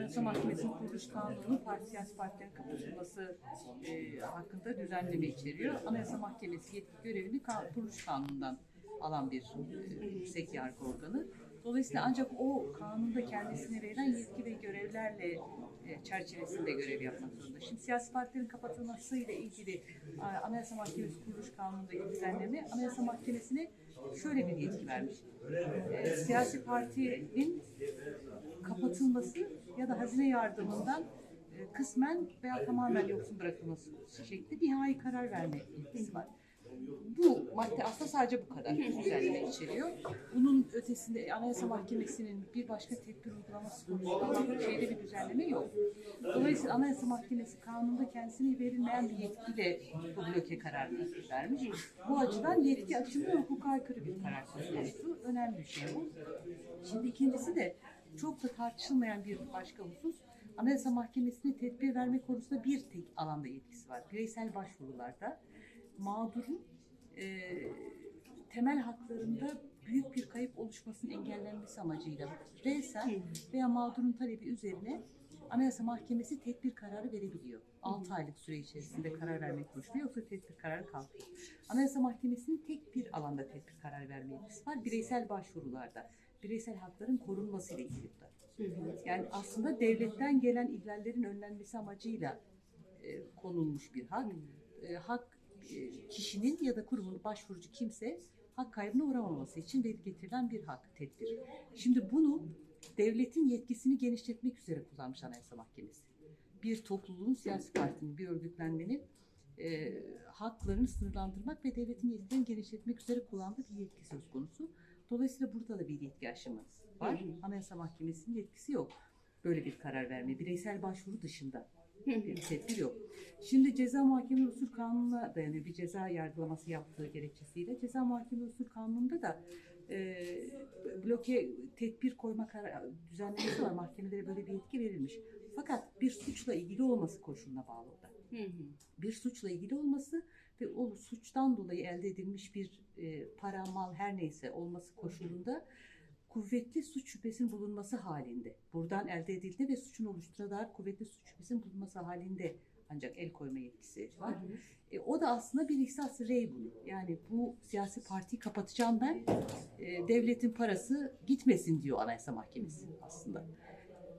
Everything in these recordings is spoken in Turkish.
Anayasa Mahkemesi'nin kuruluş kanunu parti siyasi partilerin kapatılması e, hakkında düzenleme içeriyor. Anayasa Mahkemesi yetki görevini ka- kuruluş kanunundan alan bir e, yargı organı. Dolayısıyla ancak o kanunda kendisine verilen yetki ve görevlerle e, çerçevesinde görev yapmak zorunda. Şimdi siyasi partilerin kapatılmasıyla ilgili a, Anayasa Mahkemesi kuruluş kanunundaki düzenleme Anayasa Mahkemesi'ne şöyle bir yetki vermiş. E, siyasi partinin kapatılması ya da hazine yardımından e, kısmen veya tamamen yoksun bırakılması şeklinde nihai karar verme yetkisi var. Bu madde aslında sadece bu kadar düzenleme içeriyor. Bunun ötesinde Anayasa Mahkemesi'nin bir başka tedbir uygulaması konusunda şeyde bir düzenleme yok. Dolayısıyla Anayasa Mahkemesi kanunda kendisine verilmeyen bir yetkiyle bu bloke kararını vermiş. Bu açıdan yetki açımı ve hukuka aykırı bir karar söz konusu. Önemli bir şey bu. Şimdi ikincisi de çok da tartışılmayan bir başka husus. Anayasa Mahkemesi'ne tedbir verme konusunda bir tek alanda yetkisi var. Bireysel başvurularda mağdurun e, temel haklarında büyük bir kayıp oluşmasının engellenmesi amacıyla resen veya mağdurun talebi üzerine Anayasa Mahkemesi tedbir kararı verebiliyor. 6 aylık süre içerisinde karar vermek konuşuluyor yoksa tedbir kararı kalkıyor. Anayasa Mahkemesi'nin tek bir alanda tedbir kararı verme yetkisi var. Bireysel başvurularda. Bireysel hakların korunması ile ilgili. Yani aslında devletten gelen ihlallerin önlenmesi amacıyla e, konulmuş bir hak. E, hak kişinin ya da kurumun başvurucu kimse hak kaybına uğramaması için getirilen bir hak, tedbir. Şimdi bunu devletin yetkisini genişletmek üzere kullanmış Anayasa Mahkemesi. Bir topluluğun, siyasi partinin, bir örgütlenmenin e, haklarını sınırlandırmak ve devletin yetkilerini genişletmek üzere kullandığı bir yetki söz konusu. Dolayısıyla burada da bir yetki aşımı var. Anayasa Mahkemesi'nin yetkisi yok. Böyle bir karar verme. Bireysel başvuru dışında bir tedbir yok. Şimdi ceza muhakeme usul kanununa dayanıyor. Bir ceza yargılaması yaptığı gerekçesiyle. Ceza muhakeme usul kanununda da e, bloke tedbir koyma düzenlemesi var. Mahkemelere böyle bir yetki verilmiş. Fakat bir suçla ilgili olması koşuluna bağlı da bir suçla ilgili olması ve o suçtan dolayı elde edilmiş bir e, para, mal her neyse olması koşulunda kuvvetli suç şüphesinin bulunması halinde. Buradan elde edildi ve suçun oluşturana dair kuvvetli suç şüphesinin bulunması halinde ancak el koyma yetkisi var. E, o da aslında bir ihsas rey bunu. Yani bu siyasi partiyi kapatacağım ben. E, devletin parası gitmesin diyor Anayasa Mahkemesi aslında.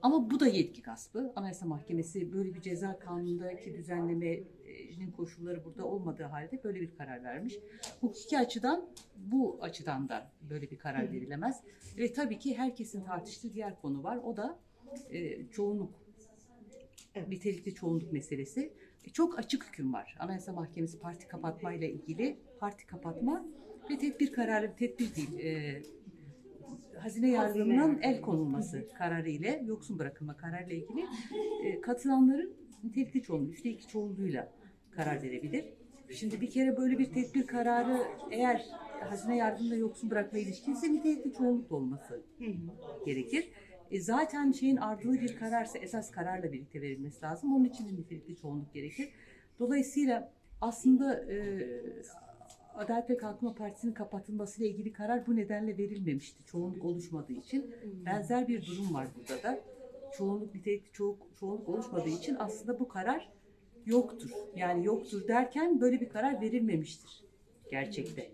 Ama bu da yetki gaspı. Anayasa Mahkemesi böyle bir ceza kanunundaki düzenlemenin koşulları burada olmadığı halde böyle bir karar vermiş. Hukuki açıdan bu açıdan da böyle bir karar verilemez. Ve tabii ki herkesin tartıştığı diğer konu var. O da e, çoğunluk nitelikli çoğunluk meselesi. E, Çok açık hüküm var. Anayasa Mahkemesi parti kapatmayla ilgili parti kapatma ve tedbir kararı, tedbir değil, e, hazine yardımının el konulması kararı ile yoksun bırakılma kararı ile ilgili e, katılanların nitelikli çoğunluğu, üçte iki çoğunluğuyla karar verebilir. Şimdi bir kere böyle bir tedbir kararı eğer hazine yardımıyla yoksun bırakma ilişkinse nitelikli çoğunlukla olması gerekir. E zaten şeyin ardılı bir kararsa esas kararla birlikte verilmesi lazım. Onun için de nitelikli çoğunluk gerekir. Dolayısıyla aslında e, Adalet ve Kalkınma Partisi'nin kapatılmasıyla ilgili karar bu nedenle verilmemişti. Çoğunluk oluşmadığı için. Benzer bir durum var burada da. Çoğunluk nitelikli ço- çoğunluk oluşmadığı için aslında bu karar yoktur. Yani yoktur derken böyle bir karar verilmemiştir gerçekte.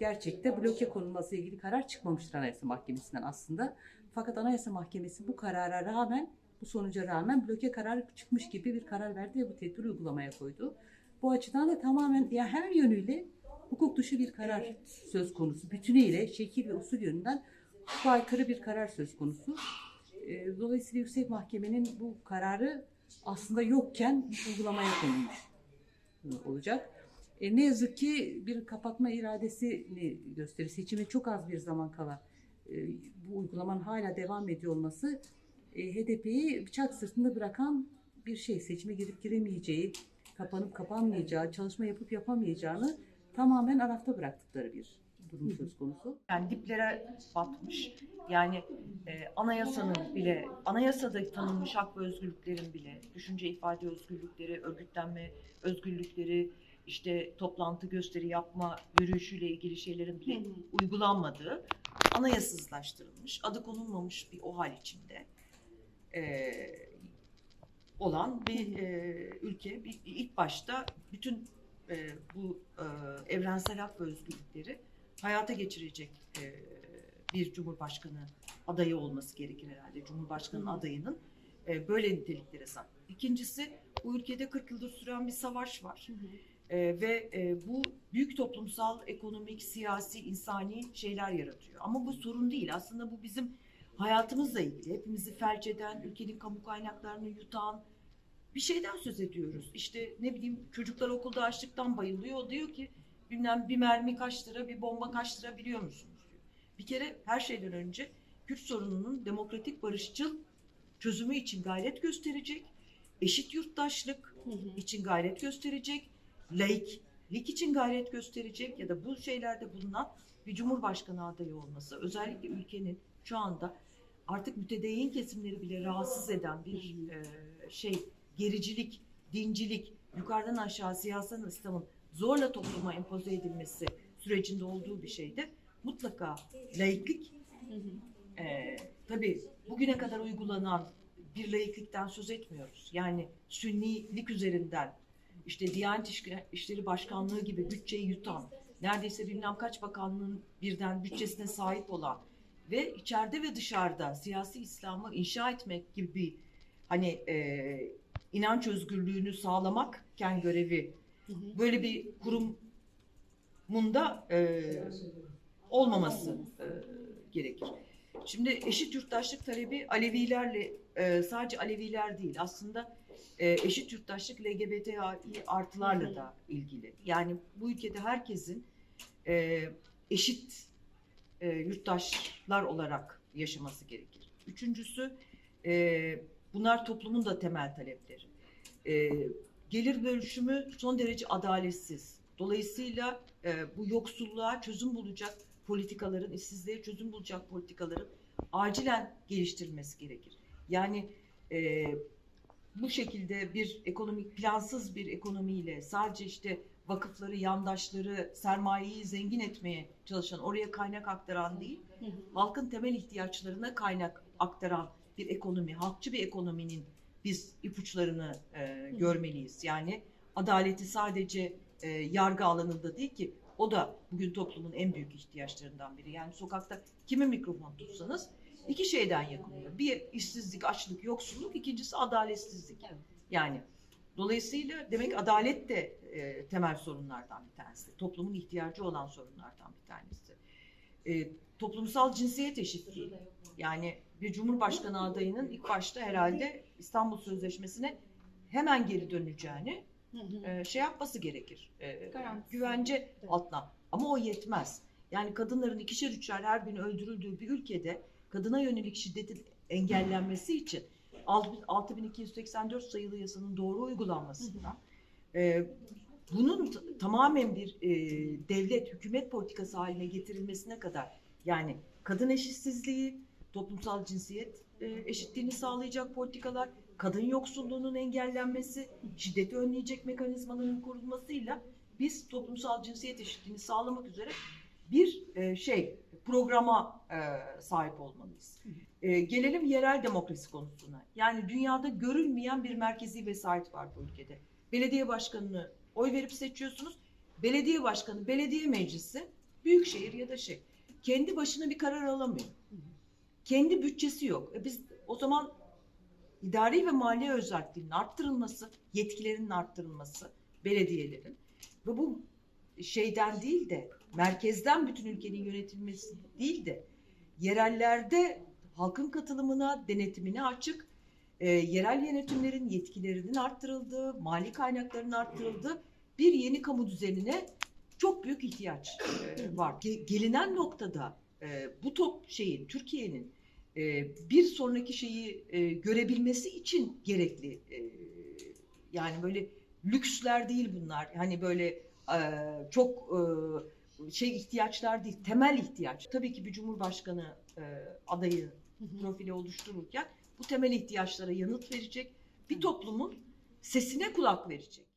Gerçekte bloke konulması ilgili karar çıkmamıştır Anayasa Mahkemesi'nden aslında. Fakat Anayasa Mahkemesi bu karara rağmen, bu sonuca rağmen bloke kararı çıkmış gibi bir karar verdi ve bu tedbiri uygulamaya koydu. Bu açıdan da tamamen ya her yönüyle hukuk dışı bir karar söz konusu. Bütünüyle şekil ve usul yönünden hukuka aykırı bir karar söz konusu. E, Dolayısıyla Yüksek Mahkemenin bu kararı aslında yokken uygulamaya konulmuş olacak. E, ne yazık ki bir kapatma iradesini gösterir. Seçime çok az bir zaman kala e, bu uygulamanın hala devam ediyor olması e, HDP'yi bıçak sırtında bırakan bir şey. Seçime girip giremeyeceği, kapanıp kapanmayacağı, çalışma yapıp yapamayacağını tamamen arafta bıraktıkları bir durum söz konusu. yani diplere batmış. Yani e, anayasanın bile, anayasada tanınmış hak ve özgürlüklerin bile, düşünce ifade özgürlükleri, örgütlenme özgürlükleri, işte toplantı gösteri yapma yürüyüşüyle ilgili şeylerin bile uygulanmadığı, anayasızlaştırılmış, adı konulmamış bir o hal içinde. e, olan bir e, ülke. Bir, ilk başta bütün e, bu e, evrensel hak ve özgürlükleri hayata geçirecek e, bir cumhurbaşkanı adayı olması gerekir herhalde. Cumhurbaşkanı Hı hı. adayının e, böyle niteliklere sahip. İkincisi bu ülkede 40 yıldır süren bir savaş var. E, ve e, bu büyük toplumsal, ekonomik, siyasi, insani şeyler yaratıyor. Ama bu sorun değil. Aslında bu bizim hayatımızla ilgili. Hepimizi felç eden, ülkenin kamu kaynaklarını yutan bir şeyden söz ediyoruz. İşte ne bileyim çocuklar okulda açlıktan bayılıyor. O diyor ki bilmem bir mermi kaç lira, bir bomba kaç lira biliyor musunuz diyor. Bir kere her şeyden önce Kürt sorununun demokratik barışçıl çözümü için gayret gösterecek, eşit yurttaşlık, için gayret gösterecek, laiklik için gayret gösterecek ya da bu şeylerde bulunan bir cumhurbaşkanı adayı olması özellikle ülkenin şu anda artık mütedeyyin kesimleri bile rahatsız eden bir e, şey gericilik, dincilik, yukarıdan aşağı siyasal İslam'ın zorla topluma empoze edilmesi sürecinde olduğu bir şeyde mutlaka laiklik e, tabii bugüne kadar uygulanan bir laiklikten söz etmiyoruz. Yani sünnilik üzerinden işte Diyanet İşleri- Başkanlığı gibi bütçeyi yutan, neredeyse bilmem kaç bakanlığın birden bütçesine sahip olan ve içeride ve dışarıda siyasi İslam'ı inşa etmek gibi hani e, inanç özgürlüğünü sağlamakken görevi böyle bir kurumun da e, olmaması e, gerekir. Şimdi eşit yurttaşlık talebi Alevilerle e, sadece Aleviler değil aslında e, eşit yurttaşlık LGBTİ artılarla da ilgili. Yani bu ülkede herkesin e, eşit e, yurttaşlar olarak yaşaması gerekir. Üçüncüsü e, bunlar toplumun da temel talepleri. E, gelir bölüşümü son derece adaletsiz. Dolayısıyla e, bu yoksulluğa çözüm bulacak politikaların, işsizliğe çözüm bulacak politikaların acilen geliştirilmesi gerekir. Yani e, bu şekilde bir ekonomik plansız bir ekonomiyle sadece işte vakıfları, yandaşları, sermayeyi zengin etmeye çalışan, oraya kaynak aktaran değil, halkın temel ihtiyaçlarına kaynak aktaran bir ekonomi, halkçı bir ekonominin biz ipuçlarını e, görmeliyiz. Yani adaleti sadece e, yargı alanında değil ki o da bugün toplumun en büyük ihtiyaçlarından biri. Yani sokakta kimi mikrofon tutsanız iki şeyden yakınıyor. Bir işsizlik, açlık, yoksulluk, ikincisi adaletsizlik. Yani dolayısıyla demek adalet de e, temel sorunlardan bir tanesi. Toplumun ihtiyacı olan sorunlardan bir tanesi. E, toplumsal cinsiyet eşitliği. Yani bir cumhurbaşkanı adayının ilk başta herhalde İstanbul Sözleşmesi'ne hemen geri döneceğini e, şey yapması gerekir. E, Garantisi. güvence Evet. altına. Ama o yetmez. Yani kadınların ikişer üçer her gün öldürüldüğü bir ülkede kadına yönelik şiddetin engellenmesi için 6284 sayılı yasanın doğru uygulanmasından e, bunun tamamen bir e, devlet, hükümet politikası haline getirilmesine kadar yani kadın eşitsizliği, toplumsal cinsiyet e, eşitliğini sağlayacak politikalar, kadın yoksulluğunun engellenmesi, şiddeti önleyecek mekanizmaların kurulmasıyla biz toplumsal cinsiyet eşitliğini sağlamak üzere bir e, şey programa e, sahip olmalıyız. Gelelim yerel demokrasi konusuna. Yani dünyada görülmeyen bir merkezi vesayet var bu ülkede. Belediye başkanını oy verip seçiyorsunuz. Belediye başkanı, belediye meclisi, büyükşehir ya da şey kendi başına bir karar alamıyor. Kendi bütçesi yok. E biz o zaman idari ve maliye özelliğinin arttırılması, yetkilerinin arttırılması belediyelerin ve bu şeyden değil de merkezden bütün ülkenin yönetilmesi değil de yerellerde halkın katılımına, denetimine açık, e, yerel yönetimlerin yetkilerinin arttırıldığı, mali kaynakların arttırıldığı bir yeni kamu düzenine çok büyük ihtiyaç e, var. Ge- gelinen noktada e, bu top şeyin, Türkiye'nin bir sonraki şeyi e, görebilmesi için gerekli. E, yani böyle lüksler değil bunlar. Hani böyle e, çok e, şey ihtiyaçlar değil, temel ihtiyaç. Tabii ki bir cumhurbaşkanı e, adayı profili oluştururken bu temel ihtiyaçlara yanıt verecek, bir toplumun sesine kulak verecek.